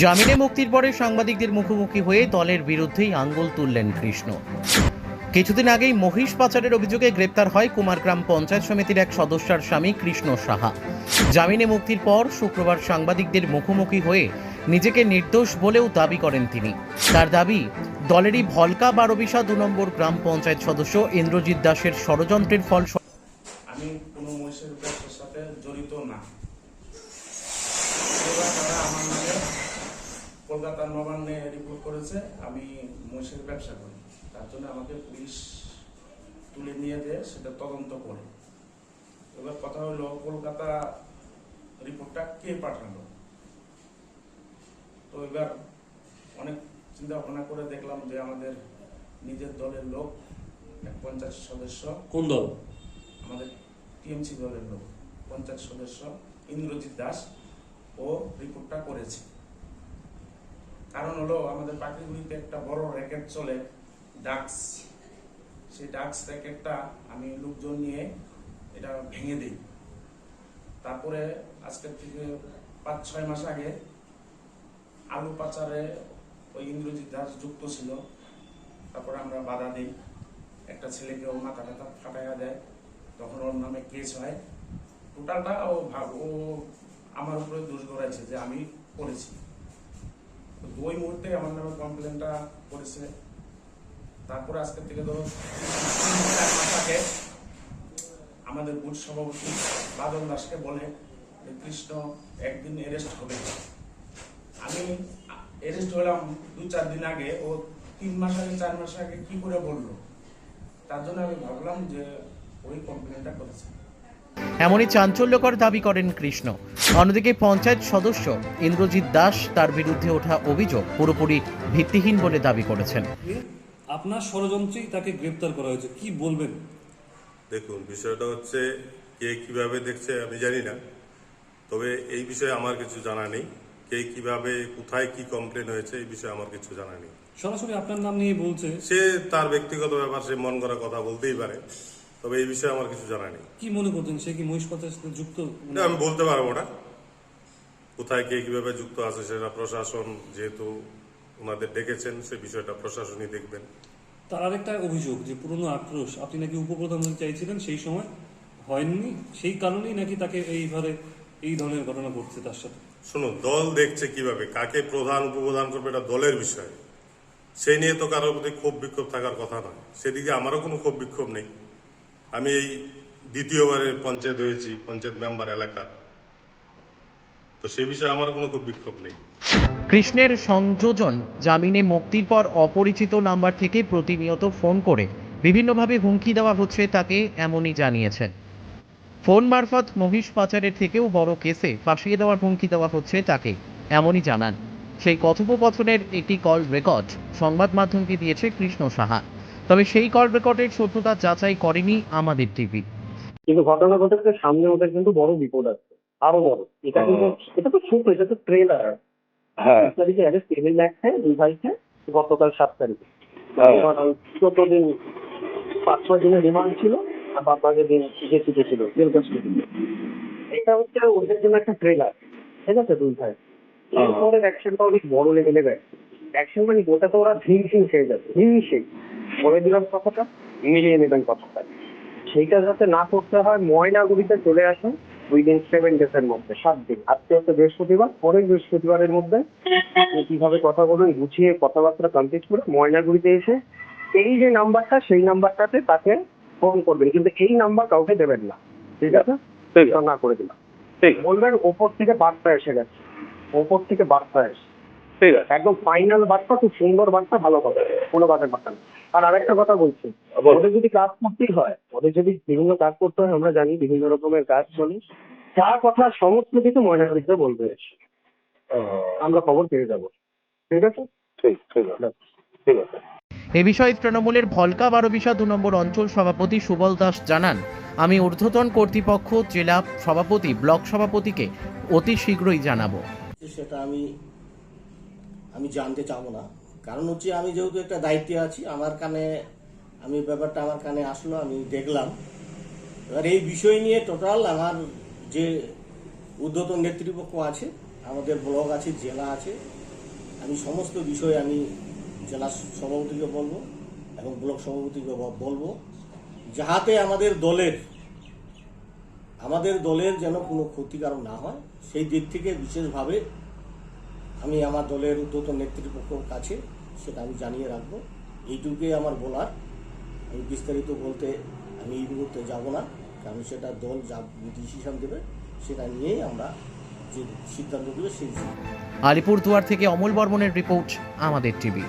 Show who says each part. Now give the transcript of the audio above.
Speaker 1: জামিনে মুক্তির পরে সাংবাদিকদের মুখোমুখি হয়ে দলের বিরুদ্ধেই আঙ্গুল তুললেন কৃষ্ণ। কিছুদিন আগেই মহিষ পাচারের অভিযোগে গ্রেপ্তার হয় কুমারগ্রাম পঞ্চায়েত সমিতির এক সদস্যার স্বামী কৃষ্ণ সাহা। জামিনে মুক্তির পর শুক্রবার সাংবাদিকদের মুখোমুখি হয়ে নিজেকে নির্দোষ বলেও দাবি করেন তিনি। তার দাবি, দলেরই ভলকা বারোবিশা দু নম্বর গ্রাম পঞ্চায়েত সদস্য ইন্দ্রজিৎ দাসের ষড়যন্ত্রের ফল
Speaker 2: আমি কোনো মহিষের সাথে জড়িত না এবার তারা আমার নামে কলকাতার নবান্নে রিপোর্ট করেছে আমি মহিষের ব্যবসা করি। তার জন্য আমাকে পুলিশ তুলে নিয়ে দিয়ে সেটা তদন্ত করে। এবার কথা হলো কলকাতা রিপোর্টটা কে পাঠালো? তো এবার অনেক চিন্তা ভাবনা করে দেখলাম যে আমাদের নিজের দলের লোক এক পঞ্চায়েত সদস্য।
Speaker 3: কোন দল?
Speaker 2: আমাদের টিএমসি দলের লোক পঞ্চাশ সদস্য। ইন্দ্রজিৎ দাস ও রিপোর্টটা করেছে। কারণ হলো আমাদের পাখিগুলিতে একটা বড় র্যাকেট চলে, ডাক্স। সেই ডাক্স র্যাকেটটা আমি লোকজন নিয়ে এটা ভেঙে দিই। তারপরে আজকের থেকে পাঁচ, ছয় মাস আগে আলু পাচারে ওই ইন্দ্রজিৎ দাস যুক্ত ছিল। তারপরে আমরা বাধা দিই। একটা ছেলেকে ও মাথা টাথা ফাটাইয়া দেয়। তখন ওর নামে কেস হয়। টোটালটা ও ভাব ও আমার উপরে দোষ ধরাইছে যে আমি করেছি। তো ওই মুহূর্তে আমার নামে কমপ্লেনটা করেছে। তারপরে আজকে থেকে ধরো আগে আমাদের বুথ সভাপতি বাদল দাসকে বলে যে, কৃষ্ণ, একদিন অ্যারেস্ট হবে। আমি অ্যারেস্ট হলাম দু চার দিন আগে ও তিন মাস আগে, চার মাস আগে কি করে বলল? তার জন্য আমি ভাবলাম যে ওই কমপ্লেনটা করেছে।
Speaker 1: এমনই চাঞ্চল্যকর দাবি করেন কৃষ্ণ। অন্যদিকে পঞ্চায়েত সদস্য ইন্দ্রজিৎ দাস তার বিরুদ্ধে ওঠা অভিযোগ পুরোপুরি ভিত্তিহীন বলে দাবি করেছেন।
Speaker 3: আপনার ষড়যন্ত্রেই তাকে গ্রেপ্তার করা হয়েছে কি বলবেন?
Speaker 4: দেখুন বিষয়টা হচ্ছে কে কীভাবে দেখছে আমি জানি না তবে এই বিষয়ে আমার কিছু জানা নেই। কে কীভাবে কোথায় কি কমপ্লেন হয়েছে এই বিষয়ে আমার কিছু জানা নেই।
Speaker 3: সরাসরি আপনার নাম নিয়ে বলছে
Speaker 4: সে তার ব্যক্তিগত ব্যাপার সে মন করা কথা বলতেই পারে। তবে এই বিষয়ে আমার কিছু জানা নেই।
Speaker 3: কি মনে করছেন? সে কি মহিষ সাথে যুক্ত?
Speaker 4: এটা আমি বলতে পারব না। কোথায় কে কীভাবে যুক্ত আছে সেটা প্রশাসন যেহেতু ওনাদের ডেকেছেন সে বিষয়টা প্রশাসনই দেখবেন।
Speaker 3: তার আরেকটা অভিযোগ যে পুরনো আক্রোশ আপনি নাকি উপপ্রধানমন্ত্রী চাইছিলেন সেই সময় হয়নি সেই কারণেই নাকি তাকে এইভাবে এই ধরনের ঘটনা ঘটছে তার সাথে।
Speaker 4: শুনুন দল দেখছে কীভাবে কাকে প্রধান উপপ্রধান করবে এটা দলের বিষয়। সেই নিয়ে তো কারোর প্রতি ক্ষোভ বিক্ষোভ থাকার কথা নয়। সেদিকে আমারও কোনো ক্ষোভ বিক্ষোভ নেই। আমি এই দ্বিতীয়বারের পঞ্চায়েত হয়েছি, পঞ্চায়েত মেম্বার এলাকার তো সে বিষয়ে আমার কোনো ক্ষোভ বিক্ষোভ নেই।
Speaker 1: কৃষ্ণের সংযোজন জামিনে মুক্তির পর অপরিচিত নাম্বার থেকে প্রতিনিয়ত ফোন করে বিভিন্নভাবে হুমকি দেওয়া হচ্ছে তাকে এমনই জানিয়েছেন। ফোন মারফত মহিষ পাচারের থেকেও বড় কেসে ফাঁসিয়ে দেওয়ার হুমকি দেওয়া হচ্ছে তাকে, এমনই জানান। সেই কথোপকথনের একটি কল রেকর্ড সংবাদ মাধ্যমকে দিয়েছে কৃষ্ণ সাহা। তবে সেই কল রেকর্ডের সত্যতা যাচাই করেনি আমাদের টিভি
Speaker 5: কিন্তু ঘটনা ঘটেছে সামনে ওদের কিন্তু বড় বিপদ আছে আরও বড়। এটা কিন্তু এটা তো ছোট এটা তো ট্রেলার
Speaker 6: হ্যাঁ।
Speaker 5: তারিখে অ্যারেস্ট এমএল লাগছে দুই ভাইকে গতকাল সাত তারিখে। চোদ্দ দিন পাঁচ ছয় দিনের রিমান্ড ছিল আর বাদ বাকি দিন জেসিতে ছিল এটা হচ্ছে ওদের জন্য একটা ট্রেলার ঠিক আছে দুই ভাই। এরপরে অ্যাকশনটা অনেক বড় লেভেলে দেয় অ্যাকশন মানে গোটা তো ওরা ধীর সিং খেয়ে যাবে হিংসেই বলে দিলাম কথাটা মিলিয়ে নেবেন কথাটা। সেইটা যাতে না করতে হয় ময়নাগুড়িতে চলে আসুন উইদিন সেভেন ডেজ এর মধ্যে সাত দিন। আজকে হচ্ছে বৃহস্পতিবার পরের বৃহস্পতিবারের মধ্যে কীভাবে কথা বলবেন গুছিয়ে কথাবার্তা কমপ্লিট করে ময়নাগুড়িতে এসে এই যে নাম্বারটা সেই নাম্বারটাতে তাকে ফোন করবেন। কিন্তু এই নাম্বার কাউকে দেবেন না। ঠিক আছে? না করে দিলাম। বলবেন ওপর থেকে বার্তা এসে গেছে। ওপর থেকে বার্তা এসে
Speaker 6: ঠিক আছে
Speaker 5: একদম ফাইনাল বার্তা খুব সুন্দর বার্তা ভালো কথা কোনো বার্তা না। আর আরেকটা কথা বলছি ওদের যদি কাজ করতেই হয় ওদের যদি বিভিন্ন কাজ করতে হয় আমরা জানি বিভিন্ন রকমের কাজ চলে যা কথা সমস্ত কিছু ময়নাগুড়িতে বলবে। আমরা খবর পেয়ে যাব। ঠিক আছে?
Speaker 6: ঠিক ঠিক আছে। ঠিক আছে।
Speaker 1: এ বিষয়ে তৃণমূলের ভলকা বারোবিশা দু নম্বর অঞ্চল সভাপতি সুবল দাস জানান আমি ঊর্ধ্বতন কর্তৃপক্ষ জেলা সভাপতি ব্লক সভাপতিকে অতি শীঘ্রই জানাব।
Speaker 7: সেটা আমি আমি জানতে চাবো না। কারণ হচ্ছে আমি যেহেতু একটা দায়িত্বে আছি, আমার কানে, আমি ব্যাপারটা আমার কানে আসলো, আমি দেখলাম। এবার এই বিষয় নিয়ে টোটাল আমার যে ঊর্ধ্বতন নেতৃপক্ষ আছে, আমাদের ব্লক আছে, জেলা আছে, আমি সমস্ত বিষয় আমি জেলা সভাপতিকে বলব এবং ব্লক সভাপতিকে বলব, যাহাতে আমাদের দলের আমাদের দলের যেন কোনো ক্ষতিকারক না হয়, সেই দিক থেকে বিশেষভাবে আমি আমার দলের উদ্যত নেতৃপক্ষর কাছে সেটা আমি জানিয়ে রাখব। এইটুকুই আমার বলার। আমি বিস্তারিত বলতে আমি এই মুহূর্তে যাব না, কারণ সেটা দল যা ডিসিশন দেবে সেটা নিয়েই আমরা যে সিদ্ধান্ত দেবে সেই
Speaker 1: আলিপুরদুয়ার থেকে অমল বর্মনের রিপোর্ট, আমাদের টিভি।